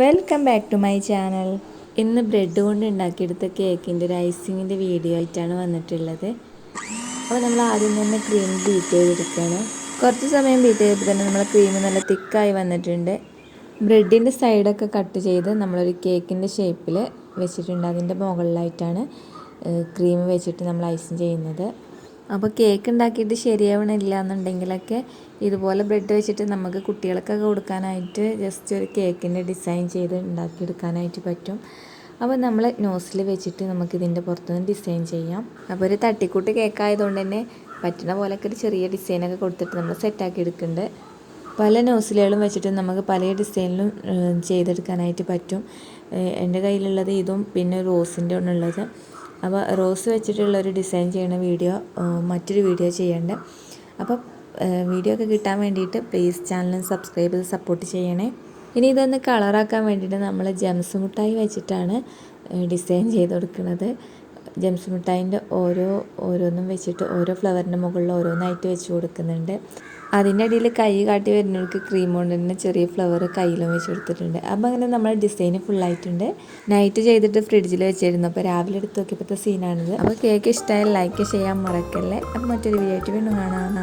Welcome back to my channel ഇന്ന് bread കൊണ്ട് ഉണ്ടാക്കിയെടുത്ത കേക്കിന്റെ ഒരു ഐസിങ്ങിന്റെ വീഡിയോ ആയിട്ടാണ് വന്നിട്ടുള്ളത്. അപ്പോൾ നമ്മൾ ആദ്യം തന്നെ ക്രീം ബീറ്റ് ചെയ്തെടുക്കുകയാണ് കുറച്ച് സമയം ബീറ്റ് ചെയ്തപ്പോൾ തന്നെ നമ്മൾ ക്രീം നല്ല തിക്കായി വന്നിട്ടുണ്ട്. ബ്രെഡിന്റെ സൈഡൊക്കെ കട്ട് ചെയ്ത് നമ്മളൊരു കേക്കിന്റെ ഷേപ്പിൽ വെച്ചിട്ടുണ്ട്. അതിന്റെ മുകളിലായിട്ടാണ് ക്രീം വെച്ചിട്ട് നമ്മൾ ഐസിങ് ചെയ്യുന്നത്. അപ്പോൾ കേക്ക് ഉണ്ടാക്കിയിട്ട് ശരിയാവണില്ല എന്നുണ്ടെങ്കിലൊക്കെ ഇതുപോലെ ബ്രെഡ് വെച്ചിട്ട് നമുക്ക് കുട്ടികൾക്കൊക്കെ കൊടുക്കാനായിട്ട് ജസ്റ്റ് ഒരു കേക്കിന്റെ ഡിസൈൻ ചെയ്ത് ഉണ്ടാക്കിയെടുക്കാനായിട്ട് പറ്റും. അപ്പോൾ നമ്മൾ നോസിൽ വെച്ചിട്ട് നമുക്ക് ഇതിന്റെ പുറത്തുനിന്ന് ഡിസൈൻ ചെയ്യാം. അപ്പോൾ ഒരു തട്ടിക്കൂട്ട് കേക്ക് ആയതുകൊണ്ട് തന്നെ പറ്റുന്ന പോലെയൊക്കെ ഒരു ചെറിയ ഡിസൈനൊക്കെ കൊടുത്തിട്ട് നമ്മൾ സെറ്റാക്കി എടുക്കുന്നുണ്ട് പല നോസിലുകളും വെച്ചിട്ട് നമുക്ക് പല ഡിസൈനിലും ചെയ്തെടുക്കാനായിട്ട് പറ്റും. എന്റെ കയ്യിലുള്ളത് ഇതും പിന്നെ റോസിന്റെ ഒന്നുള്ളത്. അപ്പോൾ റോസ് വെച്ചിട്ടുള്ള ഒരു ഡിസൈൻ ചെയ്യുന്ന വീഡിയോ മറ്റൊരു വീഡിയോ ചെയ്യേണ്ട. അപ്പോൾ വീഡിയോ ഒക്കെ കിട്ടാൻ വേണ്ടിയിട്ട് പ്ലീസ് ചാനലും സബ്സ്ക്രൈബ് ചെയ്ത് സപ്പോർട്ട് ചെയ്യണേ. ഇനി ഇതൊന്ന് കളറാക്കാൻ വേണ്ടിയിട്ട് നമ്മൾ ജംസ് മുട്ടായി വെച്ചിട്ടാണ് ഡിസൈൻ ചെയ്ത് കൊടുക്കുന്നത്. ജംസ് മുട്ടായിന്റെ ഓരോ ഓരോന്നും വെച്ചിട്ട് ഓരോ ഫ്ലവറിന്റെ മുകളിൽ ഓരോന്നായിട്ട് വെച്ച് കൊടുക്കുന്നുണ്ട്. അതിന്റെ അടിയിൽ കൈ കാട്ടി വരുന്നവർക്ക് ക്രീം കൊണ്ട് തന്നെ ചെറിയ ഫ്ലവർ കയ്യിലും വെച്ച് കൊടുത്തിട്ടുണ്ട്. അപ്പോൾ അങ്ങനെ നമ്മൾ ഡിസൈൻ ഫുള്ളായിട്ടുണ്ട് നൈറ്റ് ചെയ്തിട്ട് ഫ്രിഡ്ജിൽ വെച്ചിരുന്നു. അപ്പോൾ രാവിലെ എടുത്ത് നോക്കിയപ്പോഴത്തെ സീനാണിത് അപ്പോൾ കേക്ക് ഇഷ്ടമായി ലൈക്ക് ചെയ്യാൻ മറക്കല്ലേ. അപ്പോൾ മറ്റൊരു വീഡിയോ ആയിട്ട് വീണ്ടും കാണാം.